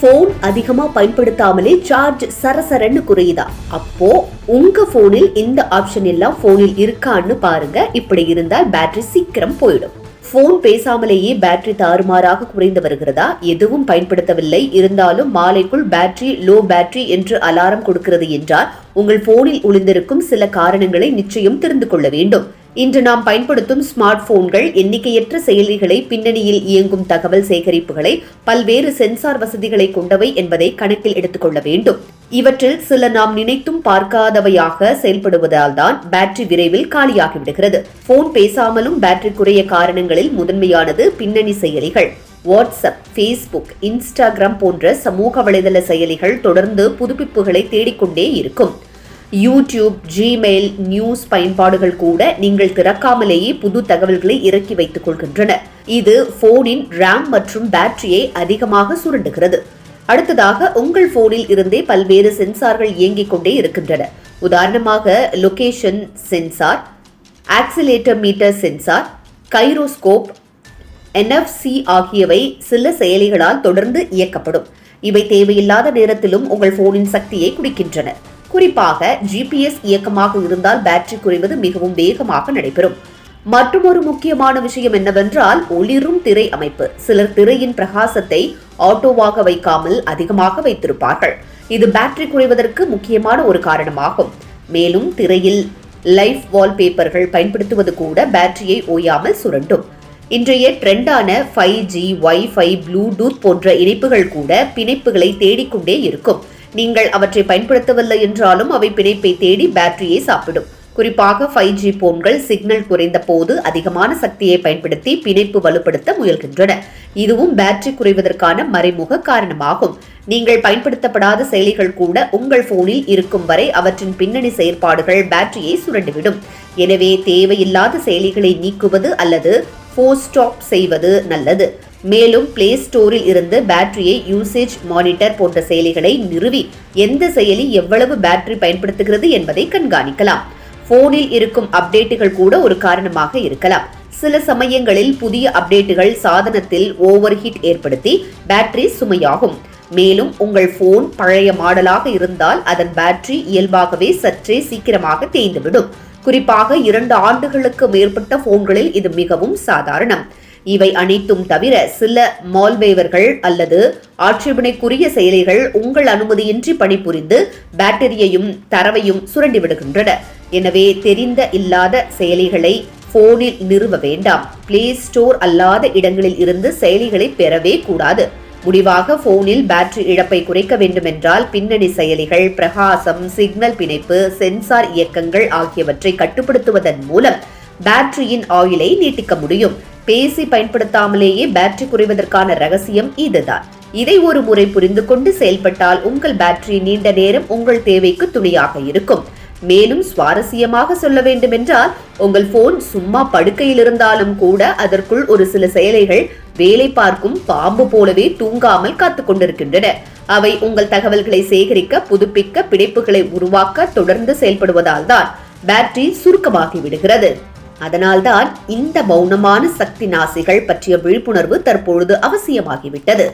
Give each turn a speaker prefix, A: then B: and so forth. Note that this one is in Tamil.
A: போன் அதிகமா பயன்படுத்தாமலே சார்ஜ் சரசரன்னு குறையுதா? அப்போ உங்க போனில் இந்த ஆப்ஷன் எல்லாம் போனில் இருக்கான்னு பாருங்க. இப்படி இருந்தால் பேட்டரி சீக்கிரம் போயிடும். போன் பேசாமலேயே பேட்டரி தாறுமாறாக குறைந்து வருகிறதா? எதுவும் பயன்படுத்தவில்லை. இருந்தாலும் மாலைக்குள் பேட்டரி லோ பேட்டரி என்று அலாரம் கொடுக்கிறது என்றால் உங்கள் போனில் ஒளிந்திருக்கும் சில காரணங்களை நிச்சயம் தெரிந்து கொள்ள வேண்டும். இன்று நாம் பயன்படுத்தும் ஸ்மார்ட் போன்கள் எண்ணிக்கையற்ற செயலிகளை பின்னணியில் இயங்கும் தகவல் சேகரிப்புகளை பல்வேறு சென்சார் வசதிகளை கொண்டவை என்பதை கணக்கில் எடுத்துக்கொள்ள வேண்டும். இவற்றில் சில நாம் நினைத்தும் பார்க்காதவையாக செயல்படுவதால் தான் பேட்டரி விரைவில் காலியாகிவிடுகிறது. போன் பேசாமலும் பேட்டரி குறைய காரணங்களில் முதன்மையானது பின்னணி செயலிகள். வாட்ஸ்அப் ஃபேஸ்புக் இன்ஸ்டாகிராம் போன்ற சமூக வலைதள செயலிகள் தொடர்ந்து புதுப்பிப்புகளை தேடிக்கொண்டே இருக்கும். யூடியூப் ஜிமெயில் நியூஸ் பயன்பாடுகள் கூட நீங்கள் திறக்காமலேயே புது தகவல்களை இறக்கி வைத்துக் கொள்கின்றன. இது போனின் ரேம் மற்றும் பேட்டரியை அதிகமாக சுரண்டுகிறது. அடுத்ததாக உங்கள் போனில் இருந்தே பல்வேறு சென்சார்கள் இயங்கிக் கொண்டே இருக்கின்றன. உதாரணமாக location sensor accelerometer sensor gyroscope NFC ஆகியவை சில செயலிகளால் தொடர்ந்து இயக்கப்படும். இவை தேவையில்லாத நேரத்திலும் உங்கள் போனின் சக்தியை குடிக்கின்றன. குறிப்பாக ஜிபிஎஸ் இயக்கமாக இருந்தால் பேட்டரி குறைவது மிகவும் வேகமாக நடைபெறும். மற்றொரு முக்கியமான விஷயம் என்னவென்றால் ஒளிரும் திரை அமைப்பு. சிலர் திரையின் பிரகாசத்தை ஆட்டோவாக வைக்காமல் அதிகமாக வைத்திருப்பார்கள். இது பேட்டரி குறைவதற்கு முக்கியமான ஒரு காரணமாகும். மேலும் திரையில் லைஃப் வால்பேப்பர்கள் பயன்படுத்துவது கூட பேட்டரியை ஓயாமல் சுரண்டும். இன்றைய ட்ரெண்டான ஃபைவ் ஜி ஒய்ஃபை ப்ளூடூத் போன்ற இணைப்புகள் கூட பிணைப்புகளை தேடிக்கொண்டே இருக்கும். நீங்கள் அவற்றை பயன்படுத்தவில்லை என்றாலும் அவை பிணைப்பை தேடி பேட்டரியை சாப்பிடும். குறிப்பாக ஃபைவ் ஜி போன்கள் சிக்னல் குறைந்த போது அதிகமான சக்தியை பயன்படுத்தி பிணைப்பு வலுப்படுத்த முயல்கின்றன. இதுவும் பேட்டரி குறைவதற்கான மறைமுக காரணமாகும். நீங்கள் பயன்படுத்தப்படாத செயலிகள் கூட உங்கள் போனில் இருக்கும் வரை அவற்றின் பின்னணி செயற்பாடுகள் பேட்டரியை சுரண்டிவிடும். எனவே தேவையில்லாத செயலிகளை நீக்குவது அல்லது ஃபோர் ஸ்டாப் செய்வது நல்லது. மேலும் பிளே ஸ்டோரில் இருந்து பேட்டரியை யூசேஜ் மானிட்டர் போன்ற செயலிகளை நிறுவி எந்த செயலி எவ்வளவு பேட்டரி பயன்படுத்துகிறது என்பதை கண்காணிக்கலாம். போனில் இருக்கும் அப்டேட்டுகள் கூட ஒரு காரணமாக இருக்கலாம். சில சமயங்களில் புதிய அப்டேட்டுகள் சாதனத்தில் ஓவர் ஹீட் ஏற்படுத்தி பேட்டரி சுமையாகும். மேலும் உங்கள் போன் பழைய மாடலாக இருந்தால் அதன் பேட்டரி இயல்பாகவே சற்றே சீக்கிரமாக தேய்ந்துவிடும். குறிப்பாக இரண்டு ஆண்டுகளுக்கு மேற்பட்ட போன்களில் இது மிகவும் சாதாரணம். இவை அனைத்தும் தவிர சில மால்வேவர்கள் அல்லது ஆட்சேபனைக்குரிய செயலிகள் உங்கள் அனுமதியின்றி பணிபுரிந்து பேட்டரியையும் தரவையும் சுரண்டிவிடுகின்றன. எனவே தெரிந்த இல்லாத செயலிகளை போனில் நிறுவ வேண்டாம். பிளே ஸ்டோர் அல்லாத இடங்களில் இருந்து செயலிகளை பெறவே கூடாது. முடிவாக போனில் பேட்டரி இழப்பை குறைக்க வேண்டுமென்றால் பின்னணி செயலிகள் பிரகாசம் சிக்னல் பிணைப்பு சென்சார் இயக்கங்கள் ஆகியவற்றை கட்டுப்படுத்துவதன் மூலம் பேட்டரியின் ஆயுளை நீட்டிக்க முடியும். பேசி பயன்படுத்தாமலேயே பேட்டரி குறைவதற்கான ரகசியம் இதுதான். இதை ஒரு முறை புரிந்து கொண்டு செயல்பட்டால் உங்கள் பேட்டரி நீண்ட நேரம் உங்கள் தேவைக்கு துணையாக இருக்கும். மேலும் சுவாரஸ்யமாக சொல்ல வேண்டுமென்றால் உங்கள் போன் சும்மா படுக்கையில் இருந்தாலும் கூட அதற்குள் ஒரு சில செயலைகள் வேலை பார்க்கும் பாம்பு போலவே தூங்காமல் காத்து கொண்டிருக்கின்றன. அவை உங்கள் தகவல்களை சேகரிக்க புதுப்பிக்க பிடிப்புகளை உருவாக்க தொடர்ந்து செயல்படுவதால் தான் பேட்டரி சுருக்கமாகி விடுகிறது. அதனால்தான் இந்த மௌனமான சக்தி நாசிகள் பற்றிய விழிப்புணர்வு தற்பொழுது அவசியமாகிவிட்டது.